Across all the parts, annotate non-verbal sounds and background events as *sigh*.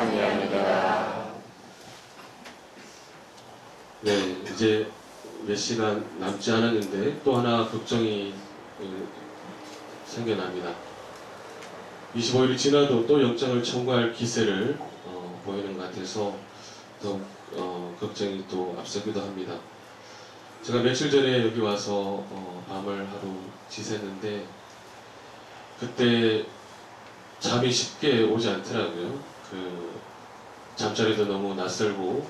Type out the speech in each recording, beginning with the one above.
참여합니다. 네, 이제 몇 시간 남지 않았는데 또 하나 걱정이 음, 생겨납니다. 25일이 지나도 또 영장을 청구할 기세를 어, 보이는 것 같아서 더 어, 걱정이 또 앞서기도 합니다. 제가 며칠 전에 여기 와서 어, 밤을 하루 지샜는데 그때 잠이 쉽게 오지 않더라고요. 그 잠자리도 너무 낯설고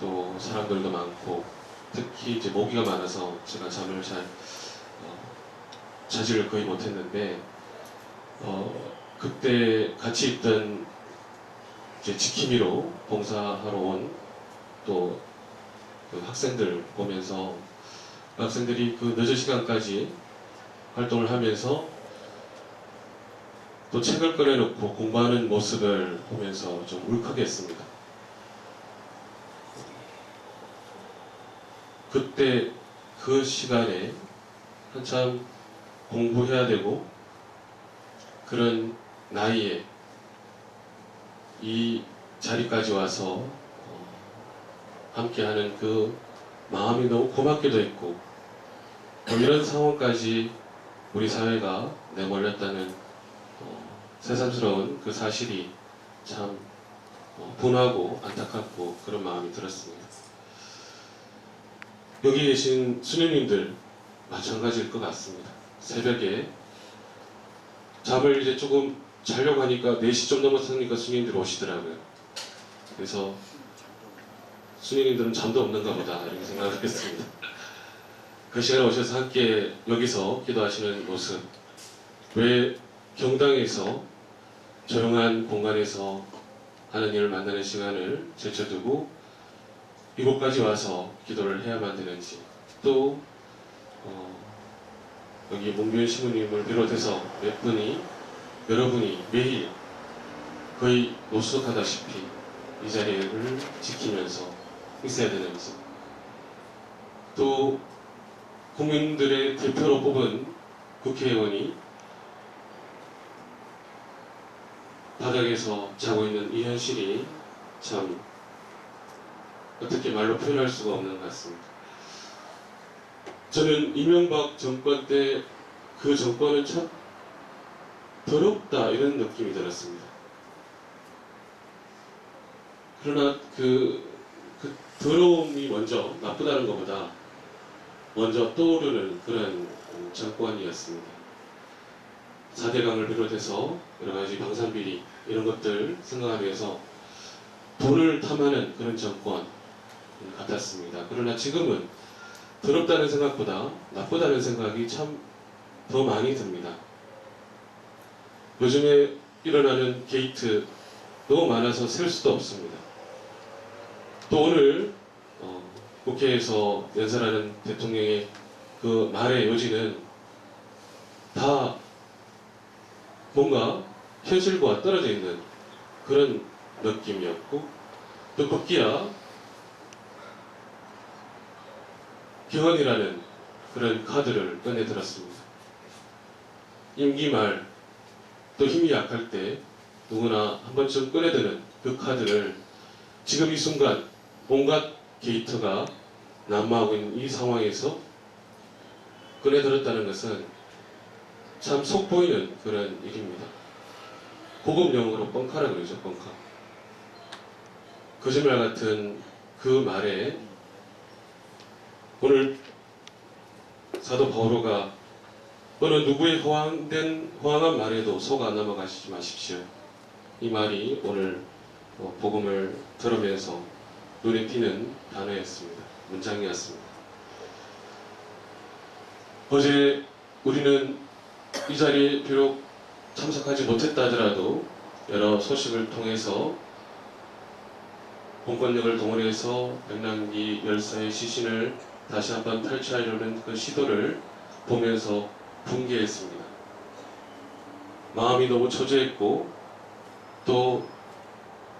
또 사람들도 많고 특히 이제 모기가 많아서 제가 잠을 잘 어, 자지를 거의 못했는데 어, 그때 같이 있던 이제 지킴이로 봉사하러 온또 그 학생들 보면서 그 학생들이 그 늦은 시간까지 활동을 하면서 또 책을 꺼내놓고 공부하는 모습을 보면서 좀 울컥했습니다. 그때 그 시간에 한참 공부해야 되고 그런 나이에 이 자리까지 와서 어, 함께하는 그 마음이 너무 고맙기도 했고 또 이런 상황까지 우리 사회가 내몰렸다는 어, 새삼스러운 그 사실이 참 어, 분하고 안타깝고 그런 마음이 들었습니다. 여기 계신 수녀님들 마찬가지일 것 같습니다. 새벽에 잠을 이제 조금 자려고 하니까 4시 좀 넘었으니까 수녀님들이 오시더라고요. 그래서 수녀님들은 잠도 없는가 보다 이렇게 생각을 했습니다. *laughs* 그 시간에 오셔서 함께 여기서 기도하시는 모습 왜 경당에서 조용한 공간에서 하나님을 만나는 시간을 제쳐두고 이곳까지 와서 기도를 해야만 되는지 또 어, 여기 문규현 신부님을 비롯해서 몇 분이 여러분이 매일 거의 노숙하다시피 이 자리를 지키면서 있어야 되는지 또 국민들의 대표로 뽑은 국회의원이 바닥에서 자고 있는 이 현실이 참 어떻게 말로 표현할 수가 없는 것 같습니다. 저는 이명박 정권 때 그 정권은 참 더럽다 이런 느낌이 들었습니다. 그러나 그, 그 더러움이 먼저 나쁘다는 것보다 먼저 떠오르는 그런 정권이었습니다. 4대강을 비롯해서 여러 가지 방산비리 이런 것들 생각하면서 돈을 탐하는 그런 정권 같았습니다. 그러나 지금은 더럽다는 생각보다 나쁘다는 생각이 참 더 많이 듭니다. 요즘에 일어나는 게이트 너무 많아서 셀 수도 없습니다. 또 오늘 어, 국회에서 연설하는 대통령의 그 말의 요지는 다 뭔가 현실과 떨어져 있는 그런 느낌이었고 또 급기야 교환이라는 그런 카드를 꺼내 들었습니다. 임기 말 또 힘이 약할 때 누구나 한 번쯤 꺼내드는 그 카드를 지금 이 순간 온갖 게이트가 난무하고 있는 이 상황에서 꺼내들었다는 것은 참 속보이는 그런 일입니다. 고급 용어로 뻥카라 그러죠, 뻥카. 거짓말 같은 그 말에 오늘 사도 바오로가 어느 누구의 허황된 허황한 말에도 속안 넘어가시지 마십시오. 이 말이 오늘 어, 복음을 들으면서 눈에 띄는 단어였습니다. 문장이었습니다. 어제 우리는 이 자리에 비록 참석하지 못했다 하더라도 여러 소식을 통해서 공권력을 동원해서 백남기 열사의 시신을 다시 한번 탈취하려는 그 시도를 보면서 분개했습니다. 마음이 너무 초조했고 또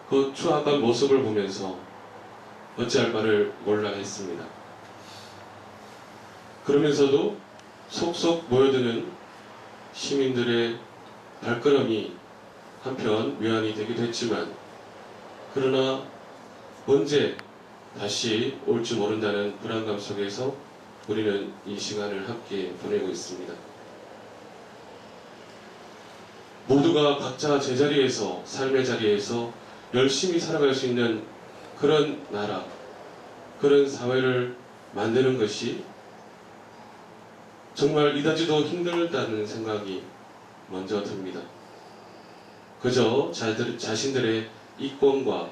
그 추악한 모습을 보면서 어찌할 바를 몰라 했습니다. 그러면서도 속속 모여드는 시민들의 발걸음이 한편 위안이 되기도 했지만 그러나 언제 다시 올지 모른다는 불안감 속에서 우리는 이 시간을 함께 보내고 있습니다. 모두가 각자 제자리에서 삶의 자리에서 열심히 살아갈 수 있는 그런 나라, 그런 사회를 만드는 것이 정말 이다지도 힘들다는 생각이 먼저 듭니다. 그저 자들, 자신들의 이권과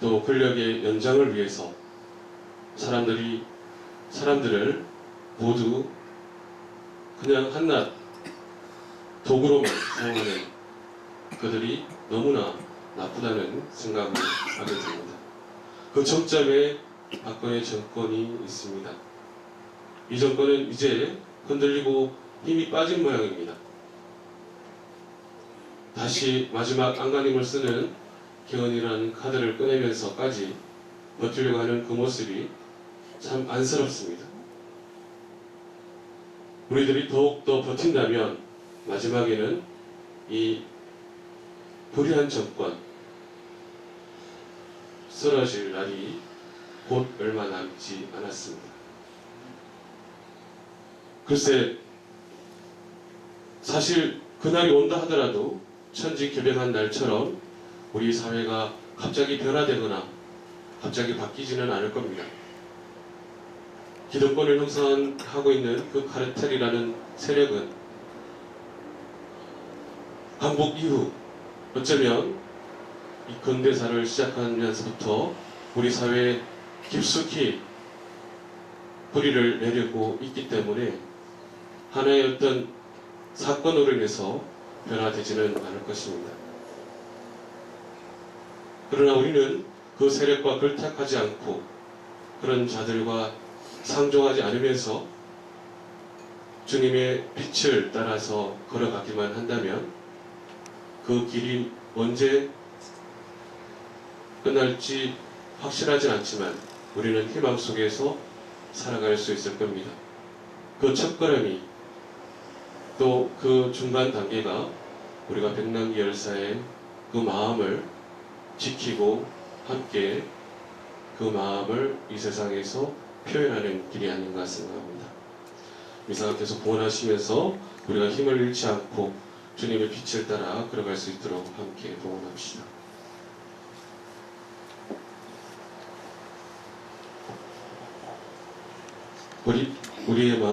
또 권력의 연장을 위해서 사람들이 사람들을 모두 그냥 한낱 도구로만 사용하는 그들이 너무나 나쁘다는 생각을 하게 됩니다. 그 정점에 박근혜 정권이 있습니다. 이 정권은 이제 흔들리고 힘이 빠진 모양입니다. 다시 마지막 안간힘을 쓰는 개헌이라는 카드를 꺼내면서까지 버티려고 하는 그 모습이 참 안쓰럽습니다. 우리들이 더욱더 버틴다면 마지막에는 이 불의한 정권 쓰러질 날이 곧 얼마 남지 않았습니다. 글쎄 사실 그날이 온다 하더라도 천지개벽한 날처럼 우리 사회가 갑자기 변화되거나 갑자기 바뀌지는 않을 겁니다. 기득권을 형성하고 있는 그 카르텔이라는 세력은 항복 이후 어쩌면 이 근대사를 시작하면서부터 우리 사회에 깊숙이 뿌리를 내리고 있기 때문에 하나의 어떤 사건으로 인해서 변화되지는 않을 것입니다. 그러나 우리는 그 세력과 결탁하지 않고 그런 자들과 상종하지 않으면서 주님의 빛을 따라서 걸어가기만 한다면 그 길이 언제 끝날지 확실하진 않지만 우리는 희망 속에서 살아갈 수 있을 겁니다. 그 첫걸음이 또 그 중간 단계가 우리가 백남기 열사의 그 마음을 지키고 함께 그 마음을 이 세상에서 표현하는 길이 아닌가 생각합니다. 미사가 계속 봉헌하시면서 우리가 힘을 잃지 않고 주님의 빛을 따라 걸어갈 수 있도록 함께 봉헌합시다. 우리 우리의 마음